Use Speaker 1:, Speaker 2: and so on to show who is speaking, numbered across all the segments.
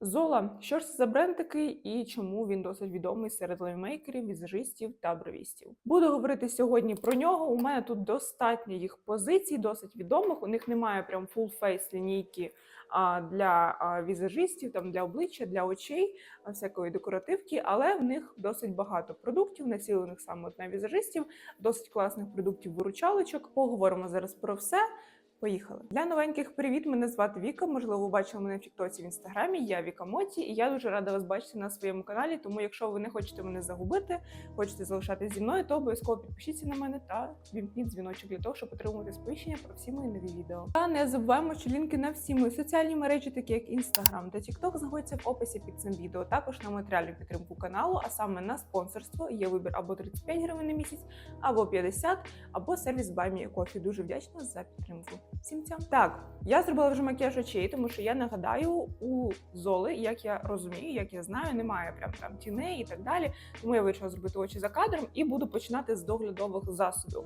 Speaker 1: Зола, що ж це за бренд такий і чому він досить відомий серед лайвмейкерів, візажистів та бровістів? Буду говорити сьогодні про нього. У мене тут достатньо їх позицій, досить відомих. У них немає прям full face лінійки а, для візажистів, там для обличчя, для очей, всякої декоративки, але в них досить багато продуктів, націлених саме на візажистів, досить класних продуктів виручалочок. Поговоримо зараз про все. Поїхали для новеньких. Привіт! Мене звати Віка. Можливо, ви бачили мене в Тіктоці в інстаграмі. Я Віка Моті, і я дуже рада вас бачити на своєму каналі. Тому, якщо ви не хочете мене загубити, хочете залишатися зі мною, то обов'язково підпишіться на мене та вімкніть дзвіночок для того, щоб отримувати сповіщення про всі мої нові відео. Та не забуваємо, що лінки на всі мої соціальні мережі, такі як Інстаграм та Тікток, знаходяться в описі під цим відео. Також на матеріальну підтримку каналу, а саме на спонсорство. Є вибір або 35 гривень на місяць, або 50, або сервіс a Coffee. Дуже вдячна за підтримку. Всім. Так, я зробила вже макіяж очей, тому що я нагадаю, у Золи, як я розумію, як я знаю, немає прям там тіней і так далі. Тому я вирішила зробити очі за кадром і буду починати з доглядових засобів.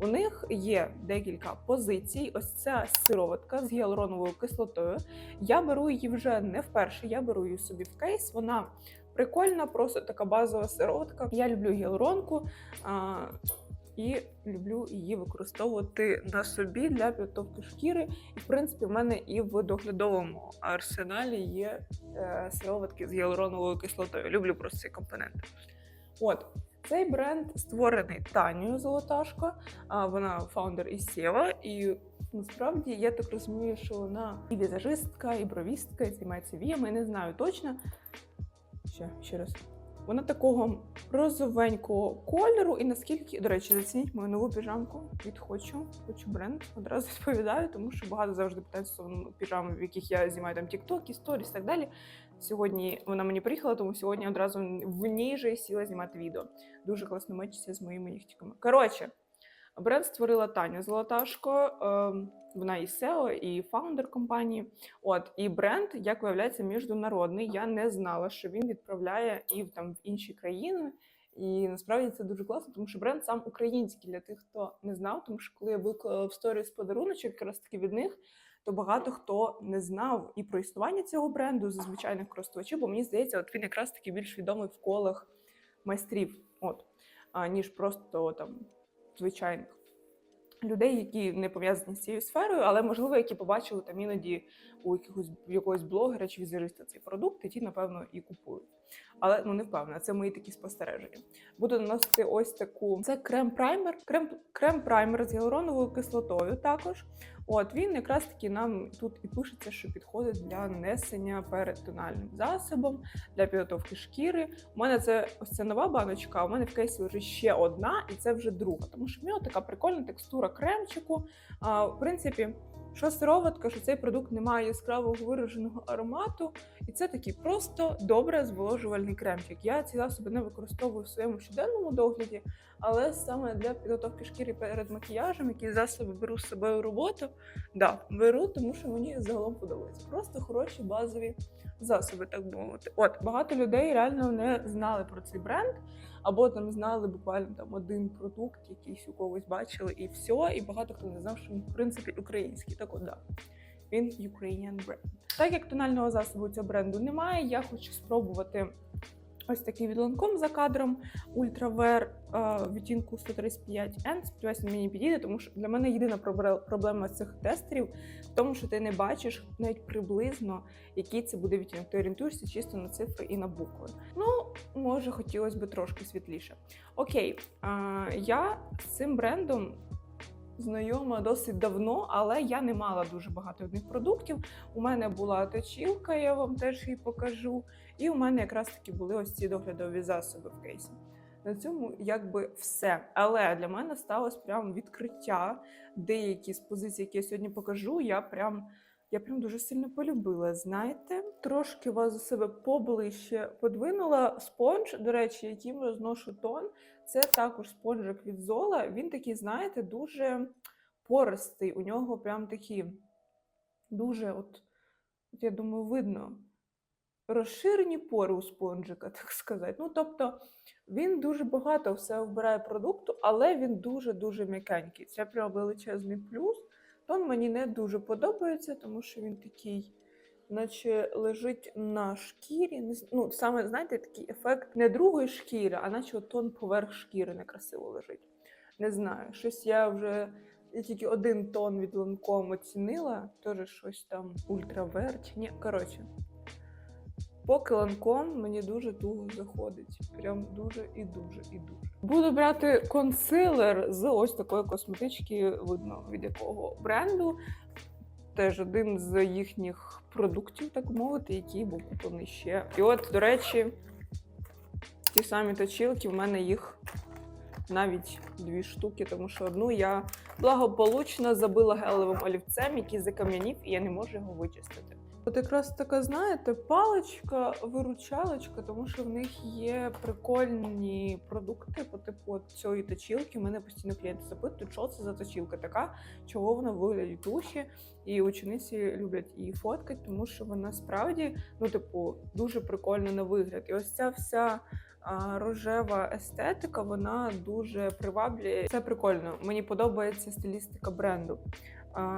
Speaker 1: У них є декілька позицій. Ось ця сироватка з гіалуроновою кислотою. Я беру її вже не вперше, я беру її собі в кейс. Вона прикольна, просто така базова сироватка. Я люблю гіалуронку. І люблю її використовувати на собі для підготовки шкіри. І в принципі, в мене і в доглядовому арсеналі є е, сироватки з гіалуроновою кислотою. Люблю просто цей компонент. От цей бренд створений Танією Золоташко. Вона фаундер із Сєва. І насправді я так розумію, що вона і візажистка, і бровістка, і займається віями. Не знаю точно. Ще, ще раз. Вона такого розовенького кольору, і наскільки, до речі, зацініть мою нову піжамку від хочу. Хочу бренд. Одразу відповідаю, тому що багато завжди питають стосовно піжам, в яких я знімаю там тіктоки, сторіс і так далі. Сьогодні вона мені приїхала, тому сьогодні одразу в ній же сіла знімати відео. Дуже класно мечиться з моїми нігтіками. Коротше, бренд створила Таня Золоташко. ем, Вона і SEO, і фаундер компанії. От і бренд, як виявляється, міжнародний. Я не знала, що він відправляє і в там в інші країни. І насправді це дуже класно, тому що бренд сам український для тих, хто не знав. Тому що коли я виклала в сторіс подаруночок, якраз таки від них, то багато хто не знав і про існування цього бренду з звичайних користувачів, бо мені здається, от він якраз таки більш відомий в колах майстрів, от а, ніж просто там звичайних людей, які не пов'язані з цією сферою, але можливо, які побачили там іноді у якогось якогось блогера чи візериста цей продукт, і ті, напевно, і купують. Але ну не впевнена, це мої такі спостереження. Буду наносити ось таку. Це крем-праймер, крем крем-праймер з гіалуроновою кислотою. Також от він якраз таки нам тут і пишеться, що підходить для нанесення перед тональним засобом, для підготовки шкіри. У мене це ось ця нова баночка. У мене в кейсі вже ще одна, і це вже друга. Тому що в нього така прикольна текстура кремчику. А, в принципі. Що сироватка, що цей продукт не має яскравого вираженого аромату, і це такий просто добре зволожувальний кремчик. Я ці засоби не використовую в своєму щоденному догляді, але саме для підготовки шкіри перед макіяжем, які засоби беру з собою в роботу, да, беру, тому що мені загалом подобається. Просто хороші базові засоби, так би мовити. От багато людей реально не знали про цей бренд, або там знали буквально там один продукт, якийсь у когось бачили, і все. І багато хто не знав, що він в принципі український. Так от да. Він Ukrainian бренд. Так як тонального засобу цього бренду немає, я хочу спробувати ось такий від Lancome за кадром Ultrawear е, відтінку 135N. Сподіваюся, мені підійде, тому що для мене єдина проблема цих тестерів в тому, що ти не бачиш навіть приблизно, який це буде відтінок. Ти орієнтуєшся чисто на цифри і на букви. Ну, може, хотілося б трошки світліше. Окей, е, я з цим брендом. Знайома досить давно, але я не мала дуже багато одних продуктів. У мене була точілка, я вам теж її покажу. І у мене якраз таки були ось ці доглядові засоби в кейсі. На цьому якби все. Але для мене сталося прям відкриття. Деякі з позицій, які я сьогодні покажу, я прям. Я прям дуже сильно полюбила. Знаєте, трошки вас за себе поближче подвинула спонж, до речі, яким я зношу тон. Це також спонжик від Зола. Він такий, знаєте, дуже пористий. У нього прям такі дуже, от, от я думаю, видно розширені пори у спонжика, так сказати. Ну, тобто він дуже багато все вбирає продукту, але він дуже-дуже м'якенький. Це прям величезний плюс. Тон мені не дуже подобається, тому що він такий наче лежить на шкірі. Ну, саме, знаєте, такий ефект не другої шкіри, а наче тон поверх шкіри некрасиво лежить. Не знаю, щось я вже я тільки один тон від Lancome оцінила, теж щось там ультравер чи ні. Коротше, поки Lancome мені дуже туго заходить. Прям дуже і дуже і дуже. Буду брати консилер з ось такої косметички, видно від якого бренду. Теж один з їхніх продуктів, так мовити, який був куплений ще. І от, до речі, ті самі точилки, в мене їх навіть дві штуки, тому що одну я благополучно забила гелевим олівцем, який закам'янів, і я не можу його вичистити. От якраз така, знаєте, паличка, виручалочка, тому що в них є прикольні продукти по типу от цієї точілки. Мене постійно клієнти запитують, що це за точілка така, чого вона вигляді туші. І учениці люблять її фоткати, тому що вона справді, ну, типу, дуже прикольна на вигляд. І ось ця вся рожева естетика, вона дуже приваблює. Це прикольно. Мені подобається стилістика бренду.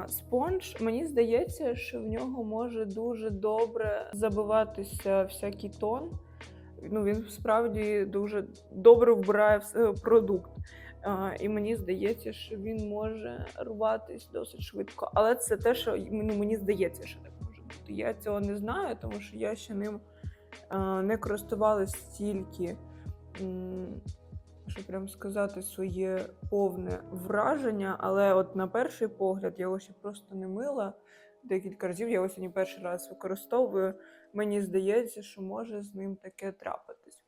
Speaker 1: Спонж, мені здається, що в нього може дуже добре забиватися всякий тон. Ну, він справді дуже добре вбирає в продукт. І мені здається, що він може рватись досить швидко. Але це те, що ну, мені здається, що так може бути. Я цього не знаю, тому що я ще ним не користувалась стільки, щоб прям сказати своє повне враження. Але от на перший погляд я його ще просто не мила. Декілька разів я його сьогодні перший раз використовую. Мені здається, що може з ним таке трапитись.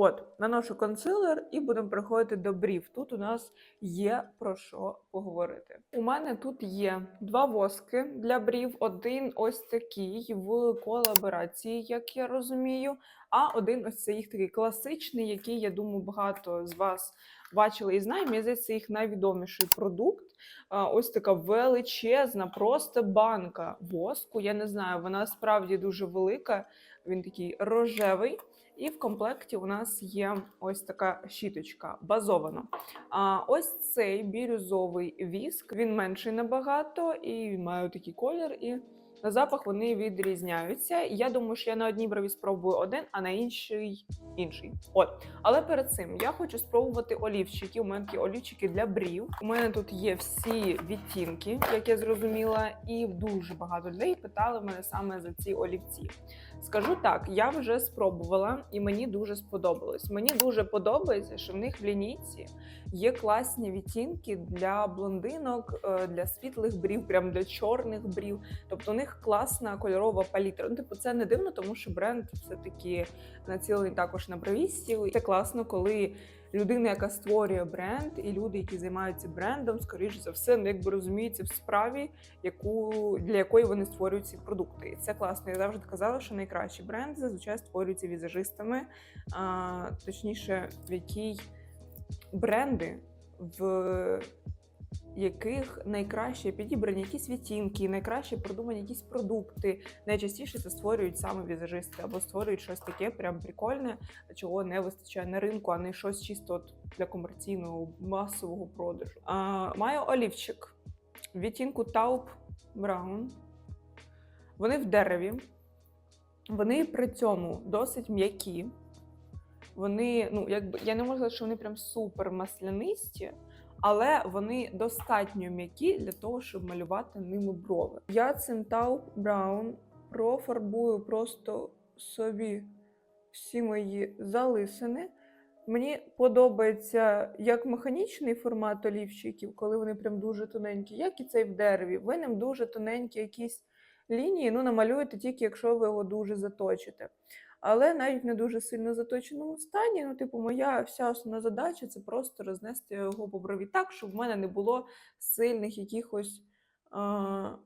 Speaker 1: От, наношу консилер і будемо переходити до брів. Тут у нас є про що поговорити. У мене тут є два воски для брів. Один ось такий в колаборації, як я розумію. А один ось це їх такий класичний, який, я думаю, багато з вас бачили і знає. Мені здається, це їх найвідоміший продукт. Ось така величезна, просто банка воску. Я не знаю, вона справді дуже велика. Він такий рожевий. І в комплекті у нас є ось така щіточка базована. А ось цей бірюзовий віск, він менший набагато і має такий колір. І на запах вони відрізняються. Я думаю, що я на одній брові спробую один, а на інший інший. От, але перед цим я хочу спробувати олівчики. У мене олівчики для брів. У мене тут є всі відтінки, як я зрозуміла, і дуже багато людей питали мене саме за ці олівці. Скажу так, я вже спробувала, і мені дуже сподобалось. Мені дуже подобається, що в них в лінійці є класні відтінки для блондинок, е, для світлих брів, прям для чорних брів. Тобто у них класна кольорова палітра. Ну, типу, це не дивно, тому що бренд все-таки націлений також на бровістів. Це класно, коли людина, яка створює бренд, і люди, які займаються брендом, скоріш за все, ну, якби розуміються в справі, яку для якої вони створюють ці продукти. І це класно. Я завжди казала, що найкращі бренди зазвичай створюються візажистами, а, точніше, в якій бренди в яких найкраще підібрані якісь відтінки, найкраще продумані якісь продукти. Найчастіше це створюють саме візажисти або створюють щось таке прям прикольне, чого не вистачає на ринку, а не щось чисто от для комерційного масового продажу. А, маю олівчик в відтінку Taupe Brown. Вони в дереві. Вони при цьому досить м'які. Вони, ну, якби я не можу сказати, що вони прям супер маслянисті, але вони достатньо м'які для того, щоб малювати ними брови. Я Taupe Brown профарбую просто собі всі мої залисини. Мені подобається як механічний формат олівчиків, коли вони прям дуже тоненькі, як і цей в дереві. Ви ним дуже тоненькі якісь лінії, ну намалюєте тільки, якщо ви його дуже заточите. Але навіть не дуже сильно заточеному стані, ну, типу, моя вся основна задача це просто рознести його по брові так, щоб в мене не було сильних якихось а,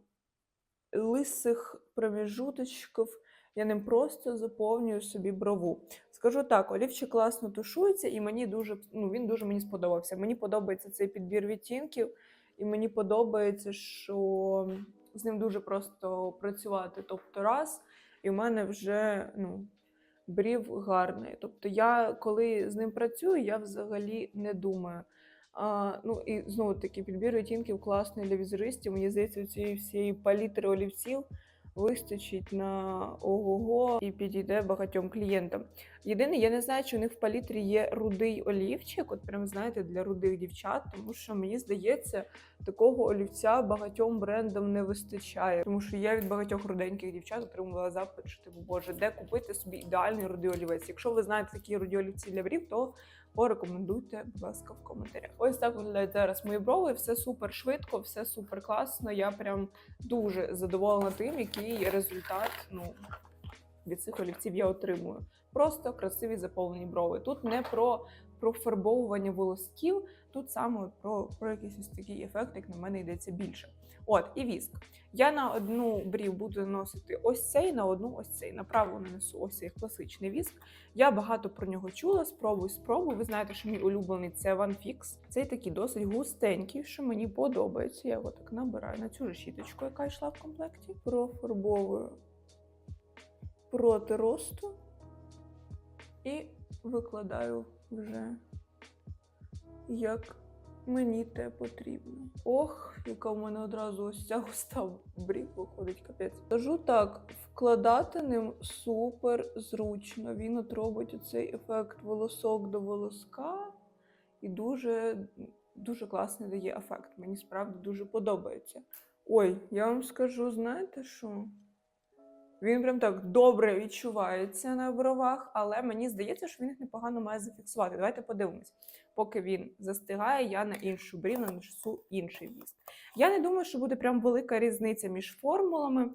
Speaker 1: лисих проміжуточків. Я ним просто заповнюю собі брову. Скажу так, олівчик класно тушується, і мені дуже ну, він дуже мені сподобався. Мені подобається цей підбір відтінків, і мені подобається, що з ним дуже просто працювати. Тобто, раз, і в мене вже ну, брів гарний. Тобто, я коли з ним працюю, я взагалі не думаю. А, ну і знову таки підбір відтінків класний для візажистів. Мені здається, цієї всієї палітри олівців вистачить на ого-го і підійде багатьом клієнтам. Єдине, я не знаю, чи у них в палітрі є рудий олівчик, от прям знаєте, для рудих дівчат, тому що мені здається, такого олівця багатьом брендам не вистачає. Тому що я від багатьох руденьких дівчат отримувала запит, що типу, боже, де купити собі ідеальний рудий олівець. Якщо ви знаєте такі руді олівці для брів, то порекомендуйте, будь ласка, в коментарях. Ось так виглядають зараз мої брови. Все супер швидко, все супер класно. Я прям дуже задоволена тим, який результат ну, від цих олівців я отримую. Просто красиві заповнені брови. Тут не про профарбовування волосків, тут саме про, про якийсь ось такий ефект, як на мене йдеться більше. От, і віск. Я на одну брів буду наносити ось цей, на одну ось цей. Направо нанесу ось цей класичний віск. Я багато про нього чула. Спробуй, спробуй. Ви знаєте, що мій улюблений це One Fix. Цей такий досить густенький, що мені подобається. Я його так набираю на цю ж щіточку, яка йшла в комплекті. Профарбовую проти росту і викладаю вже як мені те потрібно. Ох, яка в мене одразу ось ця густа брів виходить капець. Кажу так, вкладати ним супер зручно. Він от робить оцей ефект волосок до волоска і дуже, дуже класний дає ефект. Мені справді дуже подобається. Ой, я вам скажу, знаєте що? Він прям так добре відчувається на бровах, але мені здається, що він їх непогано має зафіксувати. Давайте подивимось. Поки він застигає, я на іншу брів нанесу інший віск. Я не думаю, що буде прям велика різниця між формулами.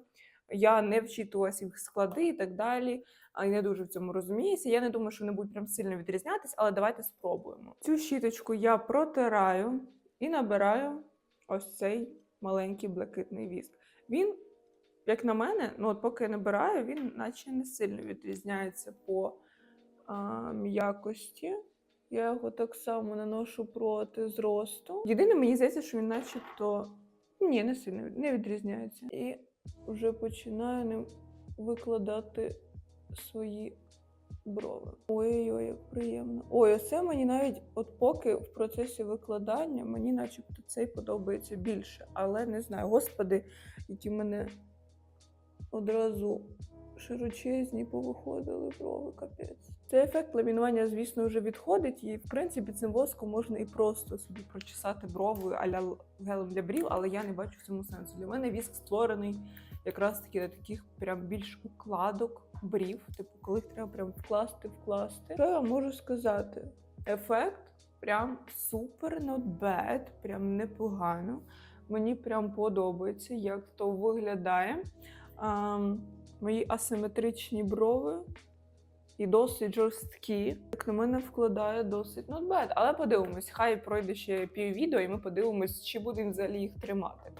Speaker 1: Я не вчитувалася їх склади і так далі, а не дуже в цьому розуміюся. Я не думаю, що вони будуть прям сильно відрізнятися, але давайте спробуємо. Цю щіточку я протираю і набираю ось цей маленький блакитний віск. Він як на мене, ну от поки я набираю, він наче не сильно відрізняється по а, м'якості. Я його так само наношу проти зросту. Єдине, мені здається, що він начебто ні, не сильно не відрізняється. І вже починаю ним викладати свої брови. Ой-ой-ой, як приємно. Ой, оце мені навіть, от поки в процесі викладання, мені начебто цей подобається більше. Але не знаю, господи, які в мене одразу широчезні повиходили брови, капець. Цей ефект ламінування, звісно, вже відходить, і в принципі цим воском можна і просто собі прочесати брови аля гелем для брів, але я не бачу в цьому сенсу. Для мене віск створений якраз таки для таких прям більш укладок брів, типу, коли їх треба прям вкласти, вкласти. Що я можу сказати? Ефект прям супер not bad, прям непогано. Мені прям подобається, як то виглядає. А, мої асиметричні брови і досить жорсткі. Як на мене вкладає досить not bad. Але подивимось, хай пройде ще пів відео, і ми подивимось, чи будемо взагалі їх тримати.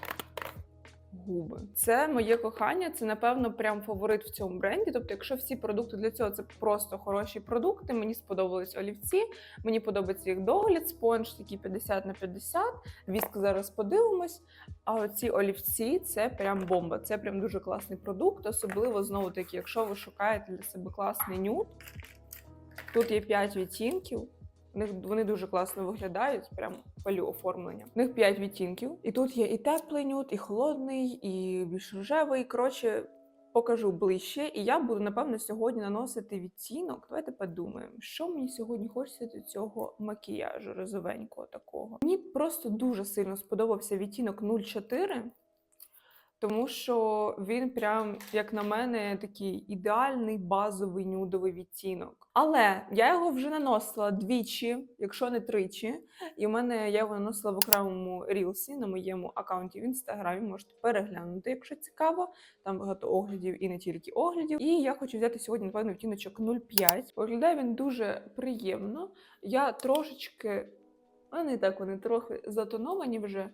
Speaker 1: Губи. Це моє кохання, це, напевно, прям фаворит в цьому бренді. Тобто, якщо всі продукти для цього це просто хороші продукти, мені сподобались олівці, мені подобається їх догляд, спонж такий 50 на 50. Віск зараз подивимось. А оці олівці це прям бомба. Це прям дуже класний продукт. Особливо знову таки, якщо ви шукаєте для себе класний нюд. Тут є 5 відтінків. У них вони дуже класно виглядають, прям палю оформлення. У них 5 відтінків. І тут є і теплий нюд, і холодний, і більш рожевий. Коротше, покажу ближче. І я буду, напевно, сьогодні наносити відтінок. Давайте подумаємо, що мені сьогодні хочеться до цього макіяжу розовенького такого. Мені просто дуже сильно сподобався відтінок 04. Тому що він прям, як на мене, такий ідеальний базовий нюдовий відтінок. Але я його вже наносила двічі, якщо не тричі. І в мене я його наносила в окремому рілсі на моєму аккаунті в інстаграмі. Можете переглянути, якщо цікаво. Там багато оглядів і не тільки оглядів. І я хочу взяти сьогодні, напевно, відтіночок 0,5. Виглядає він дуже приємно. Я трошечки, не так вони трохи затоновані вже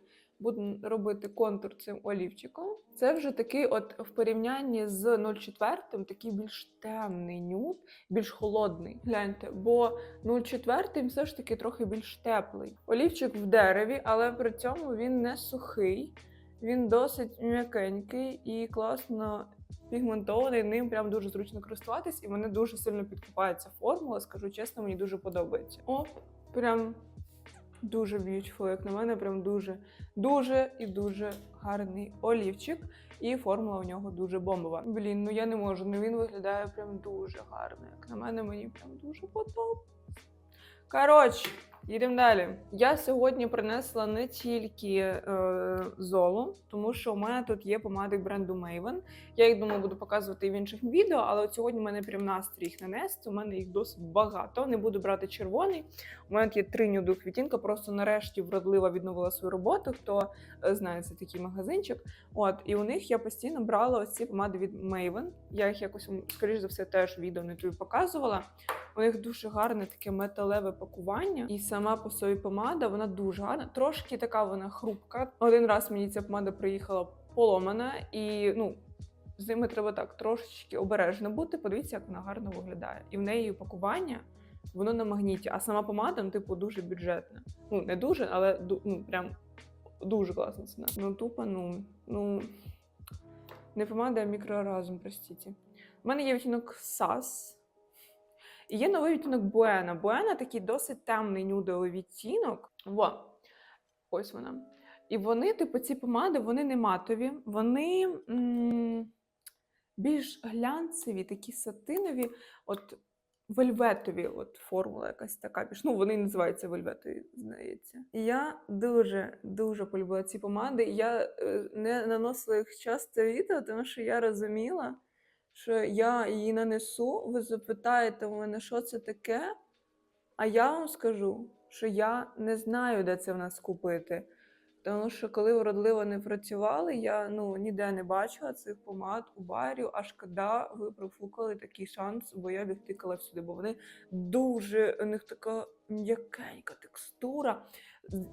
Speaker 1: буду робити контур цим олівчиком. Це вже такий, от в порівнянні з 0,4, такий більш темний нюд, більш холодний. Гляньте, бо 0,4 все ж таки трохи більш теплий. Олівчик в дереві, але при цьому він не сухий, він досить м'якенький і класно. Пігментований, ним прям дуже зручно користуватись, і мене дуже сильно підкупається формула. Скажу чесно, мені дуже подобається. О, прям Дуже beautiful, як на мене, прям дуже, дуже і дуже гарний олівчик. І формула у нього дуже бомбова. Блін, ну я не можу. Ну він виглядає прям дуже гарно. Як на мене, мені прям дуже подобається. Коротше, їдемо далі. Я сьогодні принесла не тільки е, золу, тому що у мене тут є помади бренду Maven. Я їх думаю, буду показувати і в інших відео, але от сьогодні в мене прям настрій їх нанести. У мене їх досить багато. Не буду брати червоний. У мене є три нюдових відтінка. Просто нарешті вродлива відновила свою роботу. Хто е, знає, це такий магазинчик. От і у них я постійно брала ось ці помади від Maven. Я їх якось скоріш за все теж відео не тобі показувала. У них дуже гарне таке металеве пакування, і сама по собі помада вона дуже гарна. Трошки така вона хрупка. Один раз мені ця помада приїхала поломана, і ну з ними треба так трошечки обережно бути. Подивіться, як вона гарно виглядає. І в неї пакування воно на магніті, а сама помада, ну, типу, дуже бюджетна. Ну, не дуже, але ну, прям дуже класна ціна. Ну, тупо, ну, ну не помада, а мікроразум, простіть. У мене є відтінок SAS. І є новий відтінок Буена. Буена такий досить темний нюдовий відтінок. Во, ось вона. І вони, типу, ці помади, вони не матові, вони м- більш глянцеві, такі сатинові, от вельветові, от формула якась така. Більш, ну, вони називаються вельветові, здається. Я дуже дуже полюбила ці помади. Я е, не наносила їх часто відео, тому що я розуміла, що я її нанесу. Ви запитаєте у мене, що це таке? А я вам скажу, що я не знаю, де це в нас купити. Тому що коли вродливо не працювали, я ну ніде не бачила цих помад у барі, аж коли ви профукали такий шанс, бо я їх всюди, бо вони дуже у них така м'якенька текстура.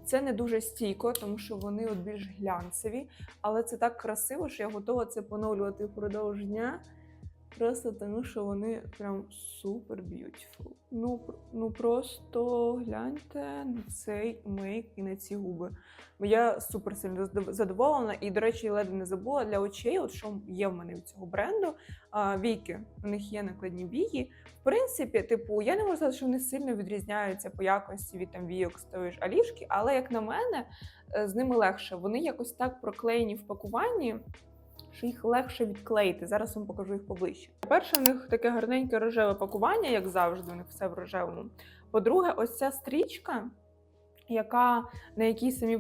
Speaker 1: Це не дуже стійко, тому що вони от більш глянцеві, але це так красиво, що я готова це поновлювати впродовж дня. Просто тому, що вони прям супер б'ютіфул. Ну, ну просто гляньте на цей мейк і на ці губи. Бо я супер сильно задоволена. І, до речі, ледве не забула для очей, от що є в мене від цього бренду. А, війки. У них є накладні вії. В принципі, типу, я не можу сказати, що вони сильно відрізняються по якості від там війок з тої ж алішки, але як на мене, е, з ними легше. Вони якось так проклеєні в пакуванні що їх легше відклеїти. Зараз вам покажу їх поближче. По-перше, у них таке гарненьке рожеве пакування, як завжди, у них все в рожевому. По-друге, ось ця стрічка, яка на якій самі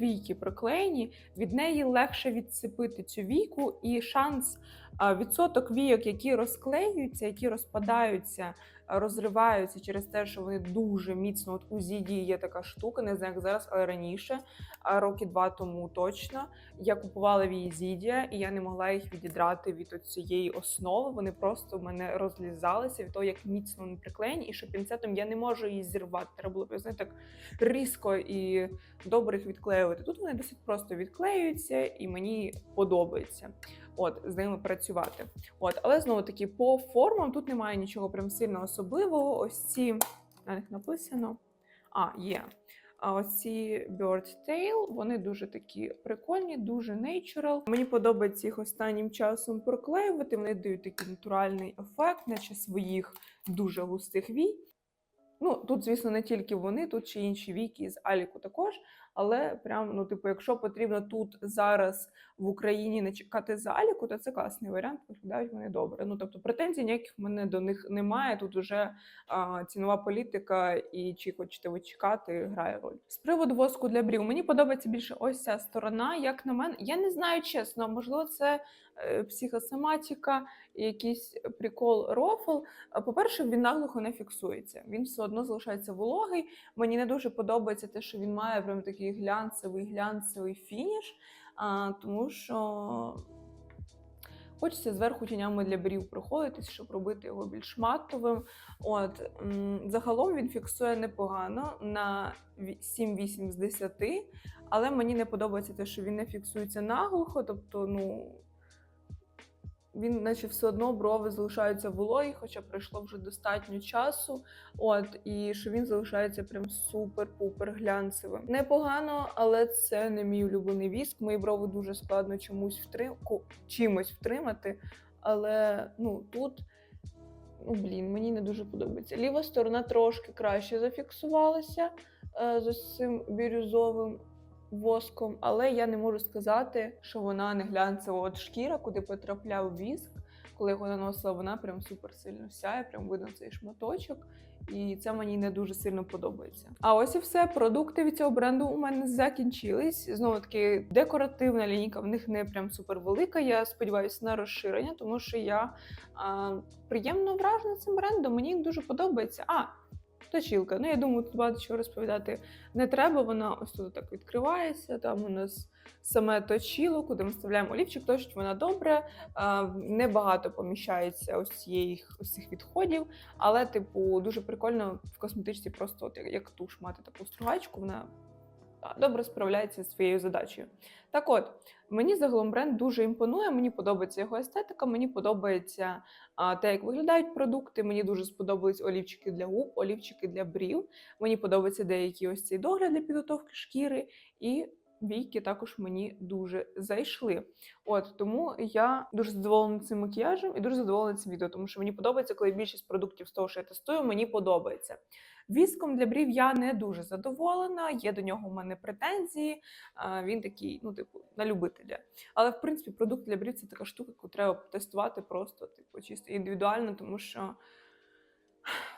Speaker 1: війки приклеєні, від неї легше відцепити цю війку, і шанс відсоток війок, які розклеюються, які розпадаються, розриваються через те, що вони дуже міцно. От у Зіді є така штука, не знаю, як зараз, але раніше, роки два тому точно. Я купувала вії Зідія, і я не могла їх відідрати від цієї основи. Вони просто в мене розлізалися від того, як міцно вони приклеєні, і що пінцетом я не можу її зірвати. Треба було знаєте, так різко і добре їх відклеювати. Тут вони досить просто відклеюються, і мені подобається. От з ними працювати. От, але знову таки по формам тут немає нічого прям сильно особливого. Ось ці на них написано. А, є. А оці Bird Tail, вони дуже такі прикольні, дуже natural. Мені подобається їх останнім часом проклеювати. Вони дають такий натуральний ефект, наче своїх дуже густих вій. Ну, тут, звісно, не тільки вони, тут ще інші віки з Аліку також. Але прям, ну, типу, якщо потрібно тут зараз в Україні не чекати заліку, то це класний варіант. Виглядають вони добре. Ну тобто претензій ніяких в мене до них немає. Тут вже а, цінова політика, і чи хочете ви чекати, грає роль. З приводу воску для брів, мені подобається більше ось ця сторона. Як на мене, я не знаю чесно, можливо, це психосоматика, якийсь прикол рофл. По-перше, він наглухо не фіксується. Він все одно залишається вологий. Мені не дуже подобається те, що він має прям такий глянцевий глянцевий фініш, а, тому що хочеться зверху тінями для брів проходитись, щоб робити його більш матовим. От загалом він фіксує непогано на 7-8 з 10, але мені не подобається те, що він не фіксується наглухо, тобто, ну. Він, наче все одно брови залишаються вологі, хоча пройшло вже достатньо часу. От і що він залишається прям супер-пупер глянцевим. Непогано, але це не мій улюблений віск. Мої брови дуже складно чомусь втрим... ко- чимось втримати. Але ну тут, ну блін, мені не дуже подобається. Ліва сторона трошки краще зафіксувалася. е, з цим бірюзовим воском, але я не можу сказати, що вона не глянцева. От шкіра, куди потрапляв віск, коли його наносила, вона прям супер сильно сяє, прям видно цей шматочок. І це мені не дуже сильно подобається. А ось і все. Продукти від цього бренду у мене закінчились. Знову таки, декоративна лінійка в них не прям супер велика. Я сподіваюся на розширення, тому що я а, приємно вражена цим брендом. Мені дуже подобається. А, точілка. Ну, я думаю, тут багато чого розповідати не треба. Вона ось тут так відкривається. Там у нас саме точіло, куди ми вставляємо олівчик, точить вона добре. Небагато поміщається ось цієї ось цих відходів, але, типу, дуже прикольно в косметичці просто от як туш мати таку стругачку, вона добре справляється зі своєю задачею. Так от, мені загалом бренд дуже імпонує, мені подобається його естетика, мені подобається а, те, як виглядають продукти. Мені дуже сподобались олівчики для губ, олівчики для брів. Мені подобаються деякі ось ці догляд для підготовки шкіри, і війки також мені дуже зайшли. От тому я дуже задоволена цим макіяжем і дуже задоволена цим відео, тому що мені подобається, коли більшість продуктів з того, що я тестую, мені подобається. Віском для брів я не дуже задоволена. Є до нього в мене претензії. Він такий, ну, типу, на любителя. Але в принципі, продукт для брів це така штука, яку треба тестувати просто, типу, чисто індивідуально, тому що.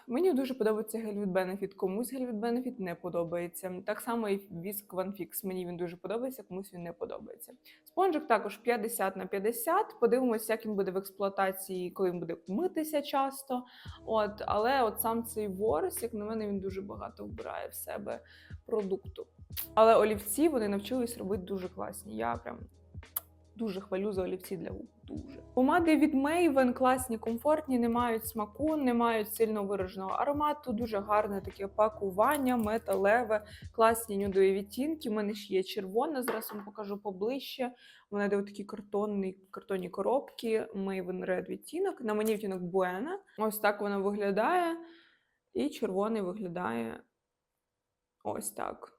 Speaker 1: Мені дуже подобається гель від Benefit, комусь гель від Benefit не подобається. Так само і віск One Мені він дуже подобається, комусь він не подобається. Спонжик також 50 на 50. Подивимося, як він буде в експлуатації, коли він буде митися часто. От, але от сам цей ворс, як на мене, він дуже багато вбирає в себе продукту. Але олівці вони навчились робити дуже класні. Я прям дуже хвалю за олівці для губ. Дуже помади від Maven класні, комфортні, не мають смаку, не мають сильно вираженого аромату. Дуже гарне таке пакування, металеве, класні нюдові відтінки. У мене ж є червона. Зараз вам покажу поближче. У мене де такі картонні, картонні коробки. Maven Red відтінок. На мені відтінок Buena. Ось так вона виглядає. І червоний виглядає ось так.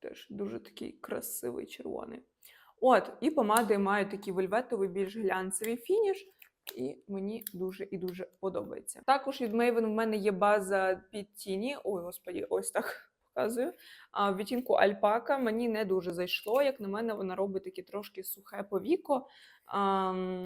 Speaker 1: Теж дуже такий красивий червоний. От, і помади мають такий вельветовий, більш глянцевий фініш, і мені дуже і дуже подобається. Також від Maven в мене є база під тіні. Ой, господі, ось так показую. А в відтінку альпака мені не дуже зайшло. Як на мене, вона робить таке трошки сухе повіко. Ам,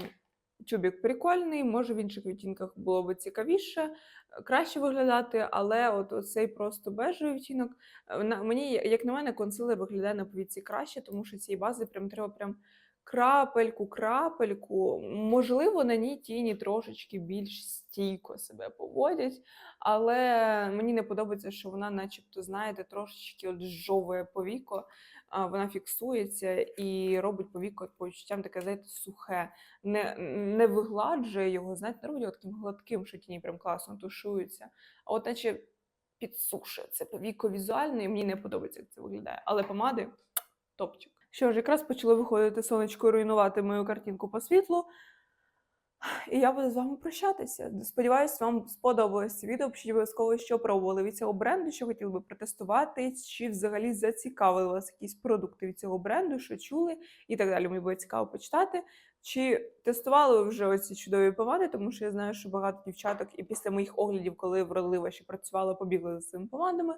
Speaker 1: Тюбік прикольний, може в інших відтінках було б цікавіше, е, краще виглядати, але от оцей просто бежевий відтінок. е, Мені, як на мене, консилер виглядає на повіці краще, тому що цієї бази прям треба прям крапельку, крапельку. Можливо, на ній тіні трошечки більш стійко себе поводять, але мені не подобається, що вона, начебто, знаєте, трошечки от жовує повіко, вона фіксується і робить повіко по відчуттям таке, знаєте, сухе, не, не вигладжує його, знаєте, не робить його таким гладким, що тіні прям класно тушуються. А от наче підсушує це повіко візуально, і мені не подобається, як це виглядає. Але помади топчик. Що ж, якраз почало виходити сонечко руйнувати мою картинку по світлу. І я буду з вами прощатися. Сподіваюсь, вам сподобалось відео. Пишіть обов'язково, що пробували від цього бренду, що хотіли би протестувати, чи взагалі зацікавили вас якісь продукти від цього бренду, що чули і так далі. Мені буде цікаво почитати. Чи тестували ви вже оці чудові помади, тому що я знаю, що багато дівчаток, і після моїх оглядів, коли вродлива ще працювала, побігли за цими помадами.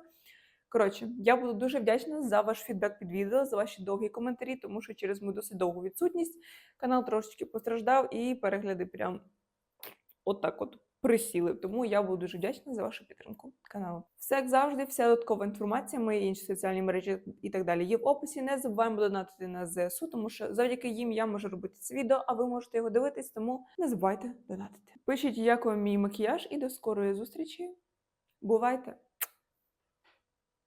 Speaker 1: Коротше, я буду дуже вдячна за ваш фідбек під відео, за ваші довгі коментарі, тому що через мою досить довгу відсутність канал трошечки постраждав і перегляди прям отак от присіли. Тому я буду дуже вдячна за вашу підтримку каналу. Все як завжди, вся додаткова інформація, мої інші соціальні мережі і так далі є в описі. Не забуваємо донатити на ЗСУ, тому що завдяки їм я можу робити це відео, а ви можете його дивитись, тому не забувайте донатити. Пишіть, як вам мій макіяж, і до скорої зустрічі. Бувайте!